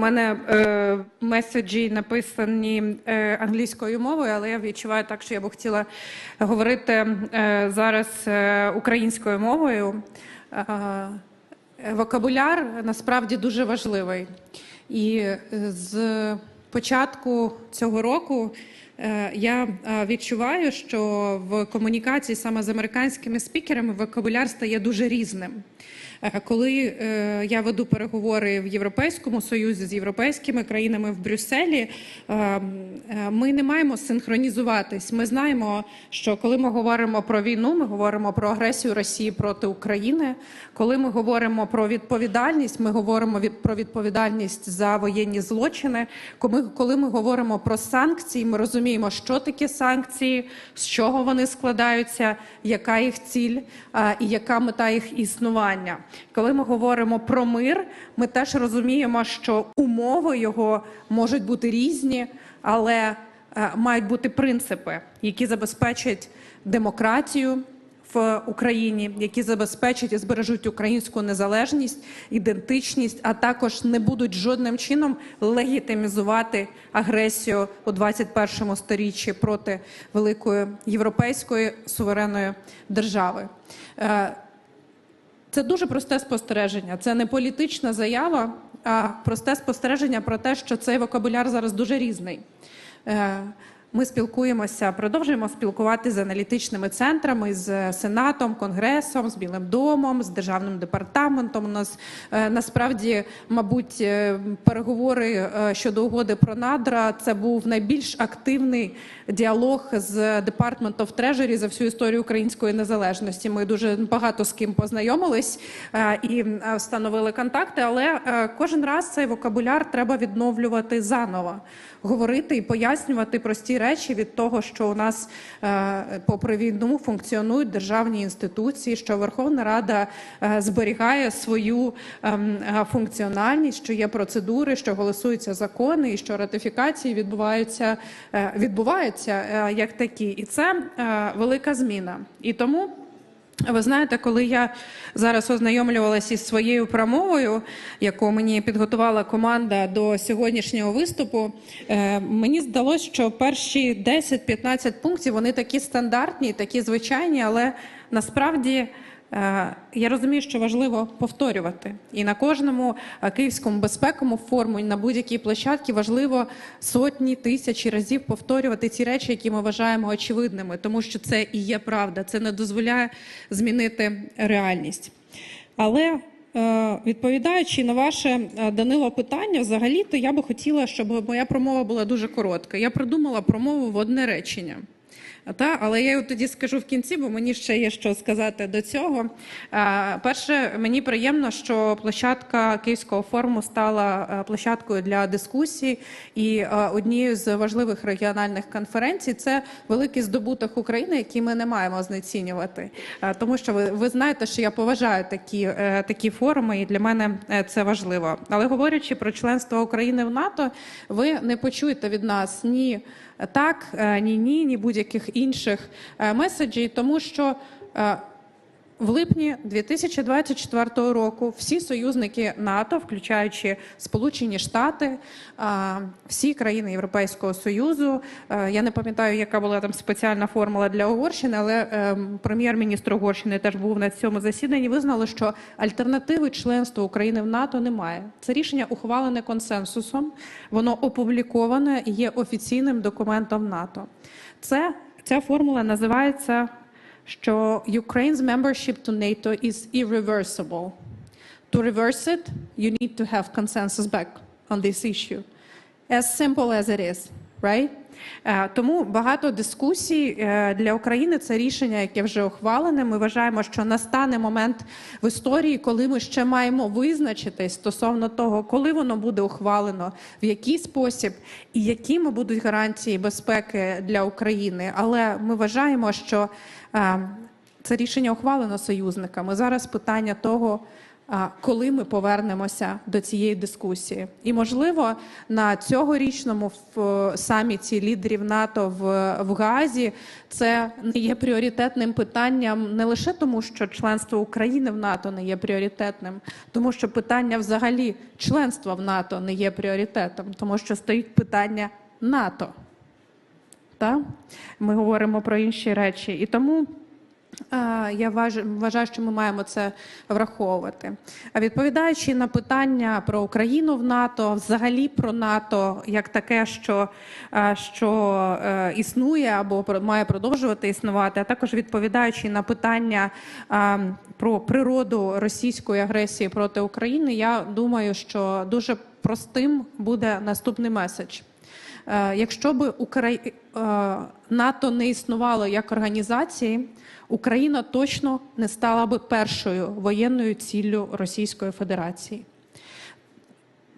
У мене е, меседжі написані е, англійською мовою, але я відчуваю так, що я б хотіла говорити е, зараз е, українською мовою. Е, вокабуляр насправді дуже важливий. І е, з початку цього року е, я е, відчуваю, що в комунікації саме з американськими спікерами вокабуляр стає дуже різним. Е, Коли е, я веду переговори в Європейському Союзі з європейськими країнами в Брюсселі, е, е, ми не маємо синхронізуватись. Ми знаємо, що коли ми говоримо про війну, ми говоримо про агресію Росії проти України. Коли ми говоримо про відповідальність, ми говоримо про відповідальність за воєнні злочини. Коли, ми говоримо про санкції, ми розуміємо, що таке санкції, з чого вони складаються, яка їх ціль і яка мета їх існування. Коли ми говоримо про мир, ми теж розуміємо, що умови його можуть бути різні, але е, мають бути принципи, які забезпечать демократію в Україні, які забезпечать і збережуть українську незалежність, ідентичність, а також не будуть жодним чином легітимізувати агресію у 21-му сторіччі проти великої європейської суверенної держави. Е, Це дуже просте спостереження. Це не політична заява, а просте спостереження про те, що цей вокабуляр зараз дуже різний. Е, Ми спілкуємося, продовжуємо спілкуватися з аналітичними центрами, з Сенатом, Конгресом, з Білим домом, з державним департаментом. У нас е, насправді, мабуть, е, переговори е, щодо угоди про надра це був найбільш активний діалог з Department Treasury за всю історію української незалежності. Ми дуже багато з ким познайомились е, і е, встановили контакти, але е, кожен раз цей вокабуляр треба відновлювати заново, говорити і пояснювати прості речі від того, що у нас, е, попри війну, функціонують державні інституції, що Верховна Рада е, зберігає свою ем, е, функціональність, що є процедури, що голосуються закони, і що ратифікації відбуваються, відбуваються як такі. І це велика зміна. І тому. Ви знаєте, коли я зараз ознайомлювалася із своєю промовою, яку мені підготувала команда до сьогоднішнього виступу, е, мені здалося, що перші 10-15 пунктів вони такі стандартні, такі звичайні, але насправді. Е, Я розумію, що важливо повторювати, і на кожному е, київському безпековому форумі, на будь-якій площадці важливо сотні тисячі разів повторювати ці речі, які ми вважаємо очевидними, тому що це і є правда. Це не дозволяє змінити реальність. Але е, відповідаючи на ваше Данило питання, взагалі, то я би хотіла, щоб моя промова була дуже коротка. Я придумала промову в одне речення. Та, але я тоді скажу в кінці, бо мені ще є що сказати до цього. Перше, мені приємно, що площадка Київського форуму стала площадкою для дискусій, і однією з важливих регіональних конференцій це великий здобуток України, який ми не маємо знецінювати. Тому що ви, ви знаєте, що я поважаю такі, е, такі форуми, і для мене е, це важливо. Але говорячи про членство України в НАТО, ви не почуєте від нас ні так, е, ні, ні, ні будь-яких інших е, меседжів, тому що е, в липні 2024 року всі союзники НАТО, включаючи Сполучені Штати, всі країни Європейського Союзу, е, я не пам'ятаю, яка була там спеціальна формула для Угорщини, але ем, прем'єр-міністр Угорщини теж був на цьому засіданні. Визнали, що альтернативи членства України в НАТО немає. Це рішення ухвалене консенсусом, воно опубліковане і є офіційним документом НАТО. Це ця формула називається що Ukraine's membership to NATO is irreversible. To reverse it, you need to have consensus back on this issue. As simple as it is, right? Е, Тому багато дискусій е, для України це рішення, яке вже ухвалене. Ми вважаємо, що настане момент в історії, коли ми ще маємо визначитись стосовно того, коли воно буде ухвалено, в який спосіб і якими будуть гарантії безпеки для України. Але ми вважаємо, що е, це рішення ухвалено союзниками. Зараз питання того, коли ми повернемося до цієї дискусії. І можливо на цьогорічному в- саміті лідерів НАТО в, в Гаазі це не є пріоритетним питанням не лише тому, що членство України в НАТО не є пріоритетним, тому що питання взагалі членства в НАТО не є пріоритетом, тому що стоїть питання НАТО. Та? Ми говоримо про інші речі. І тому е, я вваж- вважаю, що ми маємо це враховувати. А відповідаючи на питання про Україну в НАТО, взагалі про НАТО як таке, що, що е, існує або має продовжувати існувати, а також відповідаючи на питання про природу російської агресії проти України, я думаю, що дуже простим буде наступний меседж. Е, Якщо б Украї... е, НАТО не існувало як організації, Україна точно не стала би першою воєнною ціллю Російської Федерації.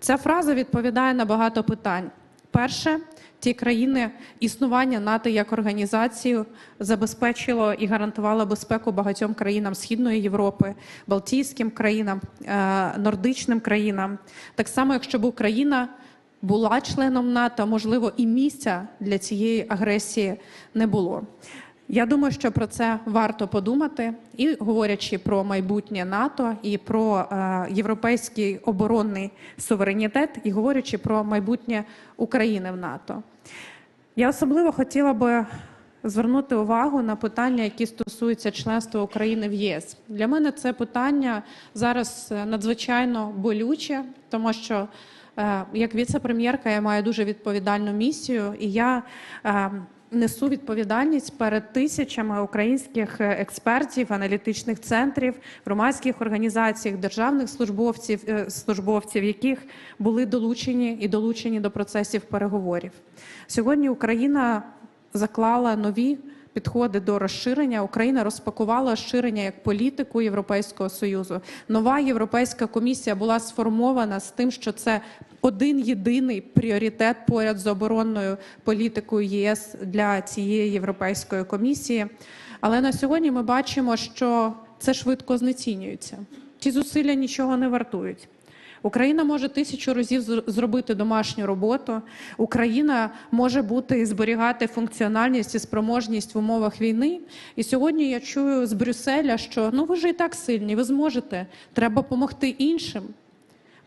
Ця фраза відповідає на багато питань. Перше, ті країни існування НАТО як організацію забезпечило і гарантувало безпеку багатьом країнам Східної Європи, Балтійським країнам, е, нордичним країнам. Так само, якщо б Україна була членом НАТО, можливо, і місця для цієї агресії не було. Я думаю, що про це варто подумати, і говорячи про майбутнє НАТО і про е, європейський оборонний суверенітет, і говорячи про майбутнє України в НАТО. Я особливо хотіла би звернути увагу на питання, які стосуються членства України в ЄС. Для мене це питання зараз е, надзвичайно болюче, тому що як віце-прем'єрка я маю дуже відповідальну місію, і я е, несу відповідальність перед тисячами українських е, експертів, аналітичних центрів, громадських організацій, державних службовців, е, службовців, яких були долучені і долучені до процесів переговорів. Сьогодні Україна заклала нові підходи до розширення. Україна розпакувала розширення як політику Європейського союзу. Нова європейська комісія була сформована з тим, що це один єдиний пріоритет поряд з оборонною політикою ЄС для цієї європейської комісії. Але на сьогодні ми бачимо, що це швидко знецінюється. Ті зусилля нічого не вартують. Україна може тисячу разів зробити домашню роботу. Україна може бути і зберігати функціональність і спроможність в умовах війни. І сьогодні я чую з Брюсселя, що ну ви ж і так сильні, ви зможете. Треба допомогти іншим.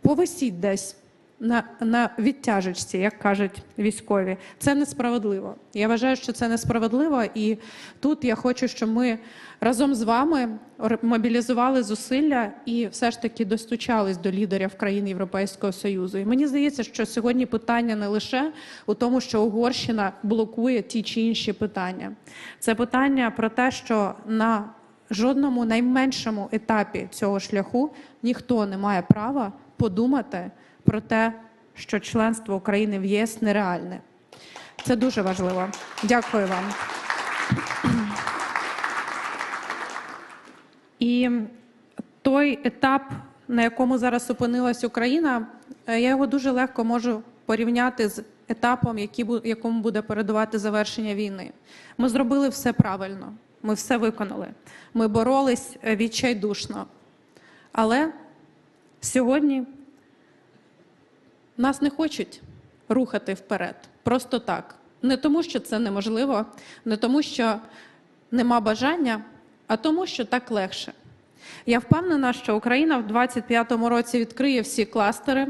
Повисіть десь на, на відтяжечці, як кажуть військові. Це несправедливо. Я вважаю, що це несправедливо, і тут я хочу, щоб ми разом з вами мобілізували зусилля і все ж таки достучались до лідерів країн Європейського Союзу. І мені здається, що сьогодні питання не лише у тому, що Угорщина блокує ті чи інші питання. Це питання про те, що на жодному найменшому етапі цього шляху ніхто не має права подумати про те, що членство України в ЄС нереальне. Це дуже важливо. Дякую вам. І той етап, на якому зараз опинилась Україна, е, я його дуже легко можу порівняти з етапом, якому буде передувати завершення війни. Ми зробили все правильно, ми все виконали. Ми боролись е, відчайдушно. Але сьогодні нас не хочуть рухати вперед. Просто так. Не тому, що це неможливо, не тому, що нема бажання, а тому, що так легше. Я впевнена, що Україна в 2025 році відкриє всі кластери,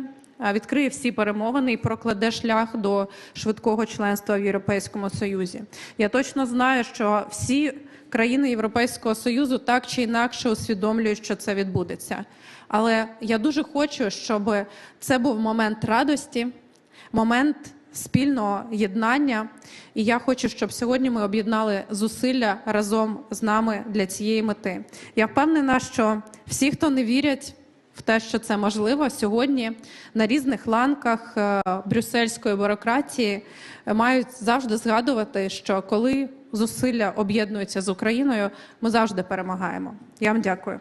відкриє всі перемовини і прокладе шлях до швидкого членства в Європейському Союзі. Я точно знаю, що всі країни Європейського Союзу так чи інакше усвідомлюють, що це відбудеться. Але я дуже хочу, щоб це був момент радості, момент спільного єднання. І я хочу, щоб сьогодні ми об'єднали зусилля разом з нами для цієї мети. Я впевнена, що всі, хто не вірять в те, що це можливо, сьогодні на різних ланках е, брюссельської бюрократії мають завжди згадувати, що коли зусилля об'єднуються з Україною, ми завжди перемагаємо. Я вам дякую.